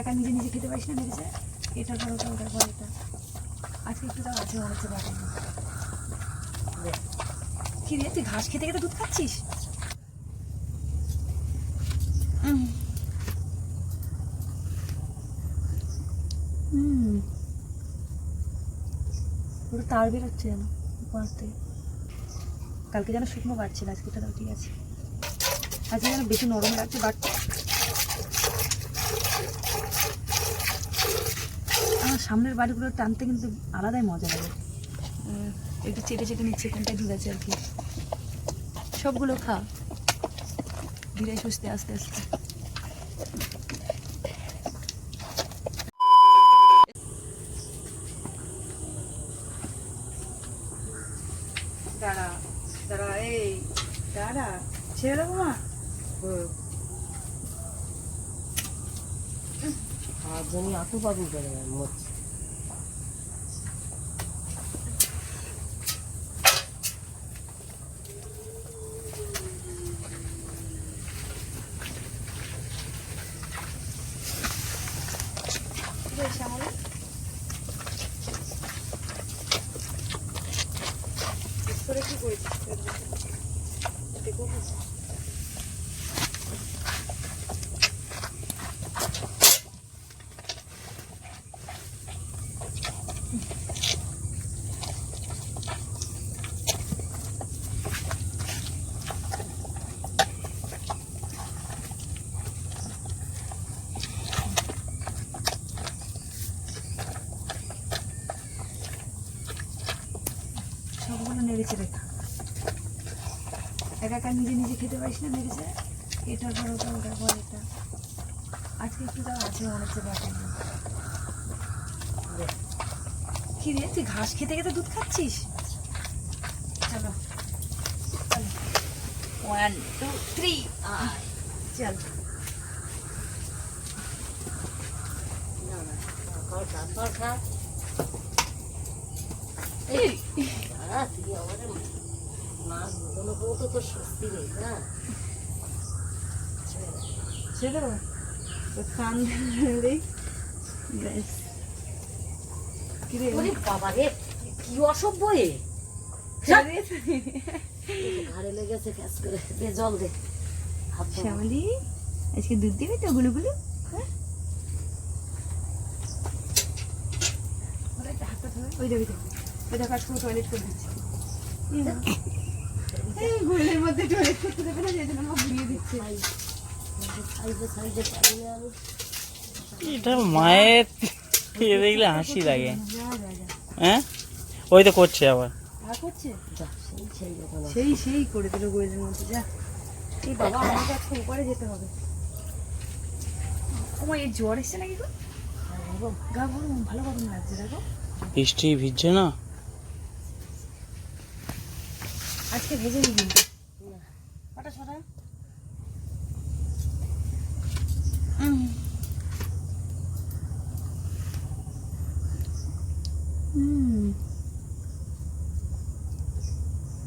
একা নিজে নিজে খেতে পারিস না মেরেছে এটার পর ওটা ওটার পর এটা। আজকে একটু তাও আছে হচ্ছে বাড়ি কি রে তুই ঘাস খেতে খেতে দুধ খাচ্ছিস। হুম। পুরো তার বেরোচ্ছে যেন থেকে। কালকে যেন শুকনো বাড়ছিল আজকে তো ঠিক আছে। আজকে যেন বেশি নরম লাগছে বাড়ছে। সামনের বাড়িগুলো টানতে কিন্তু আলাদাই মজা লাগে। একটু চেটে চেটে নিচ্ছে কোনটা দুধ আছে আর কি। সবগুলো খা। ধীরে সুস্থে আস্তে আস্তে। দাঁড়া দাঁড়া এই দাঁড়া ছেড়ে দেবো মা আর জন্য আঁকু পাকু করে মরছে বেশ আমার করে কি করেছিস দেখো সবগুলো নেড়েছে রেখা একা একা না নেড়েছে এটার পর ওটা ওটার পর এটা। আজকে একটু তাও আছে মনে হচ্ছে বাকি কি রে তুই ঘাস খেতে খেতে দুধ খাচ্ছিস? চলো। ওয়ান টু থ্রি চল। এই দুটো বলতে তো স্বস্তি নেই না? ছেড়ে কান ব্যাস। ওরে বাবা রে কি অসভ্য এ? ঘাড়ে লেগেছে করে। দে জল দে। শ্যামলি আজকে দুধ দিবি তো গুলো গুলো হ্যাঁ? ওই তো ওই দেখো আজকে টয়লেট করে দিচ্ছে। গোলের মধ্যে টয়লেট করতে দেবে না সেই জন্য মা ঘুরিয়ে দিচ্ছে। সাইডে সাইডে পাইলে আমি এটা মায়ের এ দেখলে হাসি লাগে। হ্যাঁ? ওই তো করছে আবার। সেই সেই করে দিল গোয়েলের মধ্যে যা। এই বাবা আমাকে আজকে উপরে যেতে হবে। এই জ্বর এসছে নাকি গো। গা গরম ভালো গরম লাগছে দেখো। বৃষ্টি ভিজছে না? আজকে ভেজে নি কিন্তু। কটা ছটা?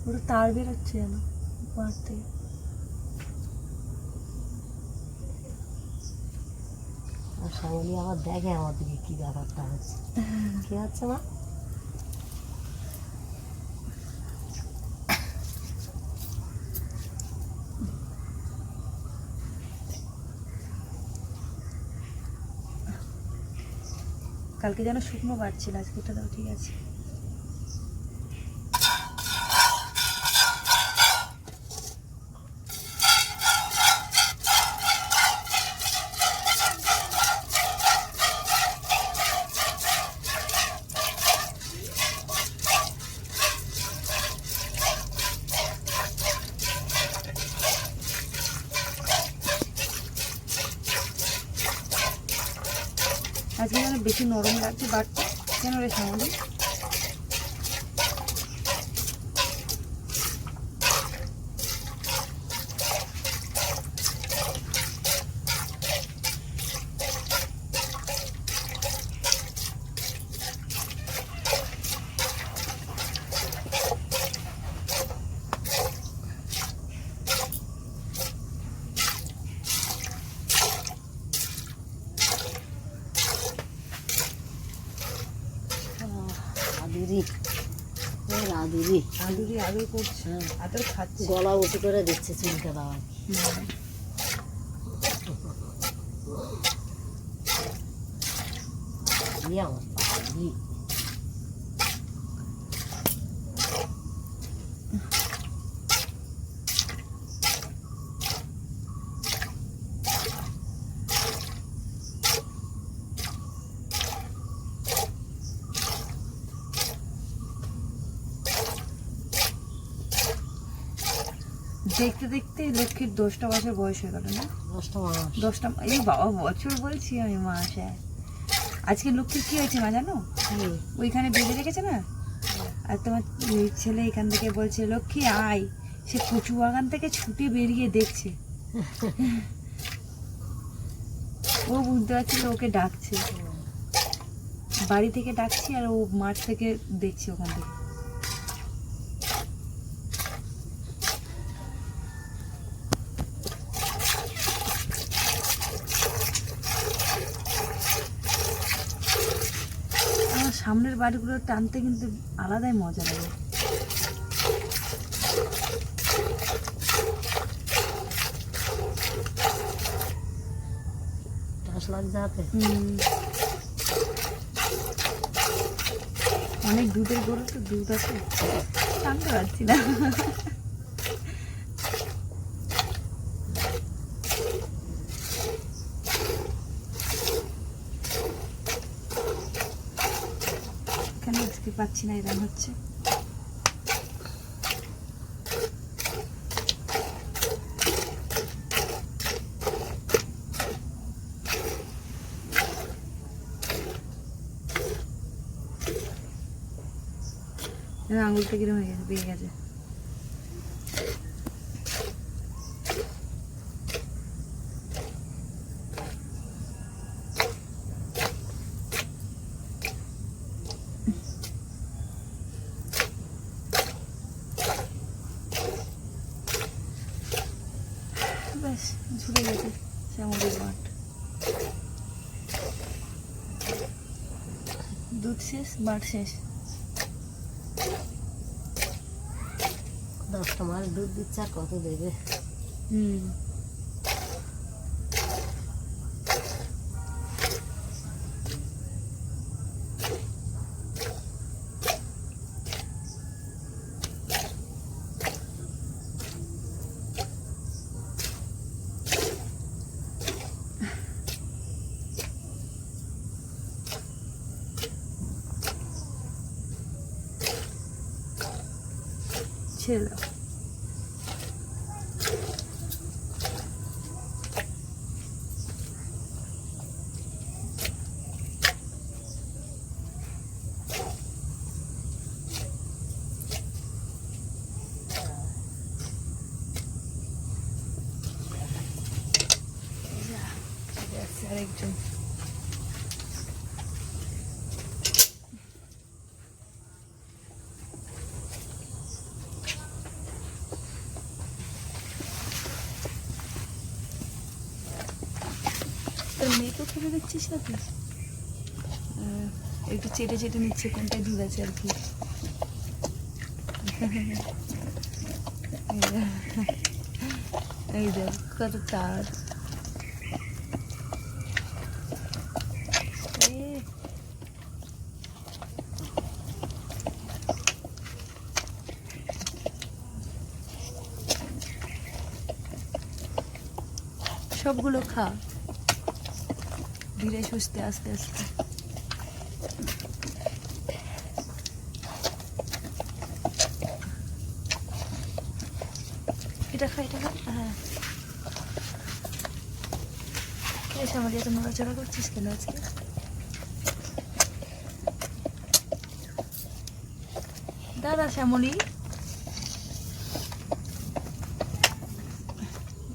পুরো তার বেরোচ্ছে যেন উপর থেকে। শ্যামলি আবার দেখে আমার দিকে কি ব্যাপারটা হচ্ছে। কি হচ্ছে মা? কালকে যেন শুকনো বাড়ছিল আজকে তো ঠিক আছে আজকে যেন বেশি নরম লাগছে বাট কেন রে শ্যামলি? আদুরি। আদুরি। আদুরি আদুর করছে। হ্যাঁ। আদর খাচ্ছে। গলা উঁচু করে দিচ্ছে চুলকে দাওয়া হুম। দেখতে দেখতে লক্ষ্মীর দশটা বছর বয়স হয়ে গেল না? দশটা মাস দশটা এই বাবা বছর বলছি আমি মাস। আজকে লক্ষ্মীর কি হয়েছে মা জানো? ওইখানে বেঁধে রেখেছে না? আর তোমার ছেলে এখান থেকে বলছে লক্ষ্মী আয়। সে কচু বাগান থেকে ছুটে বেরিয়ে দেখছে। ও বুঝতে পারছিল ওকে ডাকছে। বাড়ি থেকে ডাকছি আর ও মাঠ থেকে দেখছে ওখান থেকে আমার সামনের বাড়িগুলো টানতে কিন্তু আলাদাই মজা লাগে। অনেক দুধের গরু তো দুধ আছে। টানতে পারছি না এখানে আজকে পাচ্ছি না এরকম হচ্ছে। আঙুলটা কিরম হয়ে গেছে? বেড়ে গেছে। ঝুলে গেছে শ্যামলের মাঠ। দুধ শেষ মাঠ শেষ। দশটা মাস দুধ দিচ্ছে আর কত দেবে? হুম। ছেড়ে দাও মেয়েকেও খেতে দিচ্ছিস একটু চেটে চেটে নিচ্ছে কোনটায় দুধ আছে আর কি। এই দেখ, কত তার। সবগুলো খা। ধীরে সুস্থে, আস্তে আস্তে। এটা খা এটা হ্যাঁ। নড়াচড়া করছিস কেন আজকে? দাদা শ্যামলি।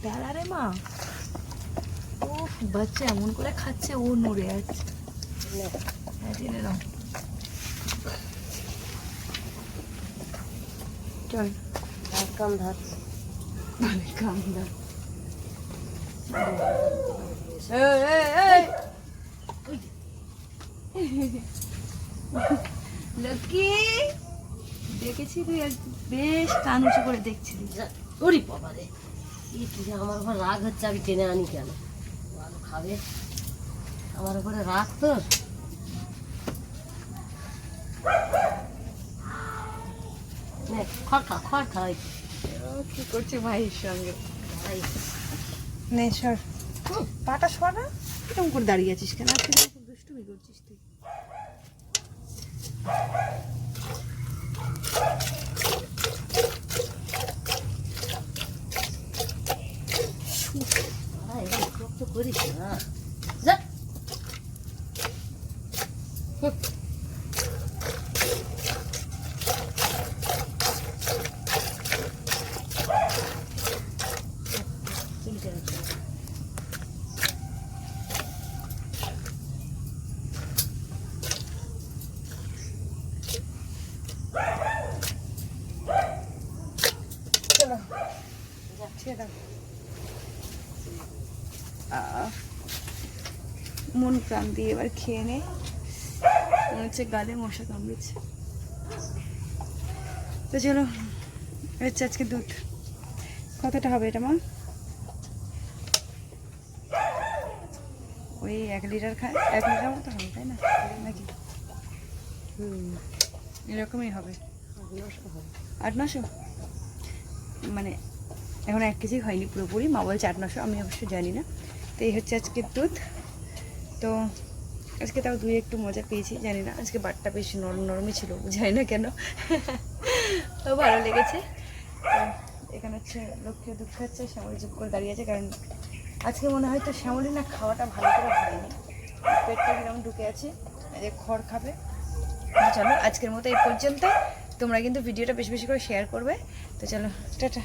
দাঁড়া রে মা। বাচ্চা এমন করে খাচ্ছে ও নড়ে যাচ্ছে হ্যাঁ চল। কম ধর। লক্ষ্মী দেখেছি তুই বেশ কান উঁচু করে দেখছিলি। ওরে বাবা রে আমার উপর রাগ হচ্ছে আমি টেনে আনি কেন? খাবে। আমার উপরে রাগ তো খড় খা খড় খা ও কি করছে ভাইয়ের সঙ্গে? ভাই। নে সর। পাটা সর না। এরকম করে দাঁড়িয়ে আছিস কেন? আজকে দুষ্টুমি করছিস তুই। এরকম চোখ তো করিস না যা হুঁ। চুলকে রাখো। চলো ছেড়ে দাও আহ, মন দিয়ে এবার খেয়ে নে। মনে হচ্ছে গালে মশা কামড়েছে। তো চলো হচ্ছে আজকে দুধ। কতটা হবে এটা মা? ওই এক লিটার খায় এক লিটার মতো হবে তাই না? নাকি? হুম। এরকমই হবে। আট নশো মানে এখন এক কেজি হয়নি পুরোপুরি মা বলছে আট নশো আমি অবশ্য জানি না। তো এই হচ্ছে আজকের দুধ। তো আজকে তাও দুই একটু মজা পেয়েছি, জানি না, আজকে বাটটা বেশি নরম নরমই ছিল জানি না কেন। তো ভালো লেগেছে। এখানে হচ্ছে লক্ষ্মী দুধ খাচ্ছে শ্যামলি চুপ করে দাঁড়িয়ে আছে, কারণ আজকে মনে হয় তো শ্যামলি না খাওয়াটা ভালো করে হয়নি। পেটটা কীরকম ঢুকে আছে যে খড় খাবে। চলো, আজকের মতো এই পর্যন্ত তোমরা কিন্তু ভিডিওটা বেশি বেশি করে শেয়ার করবে। তো চলো, টাটা।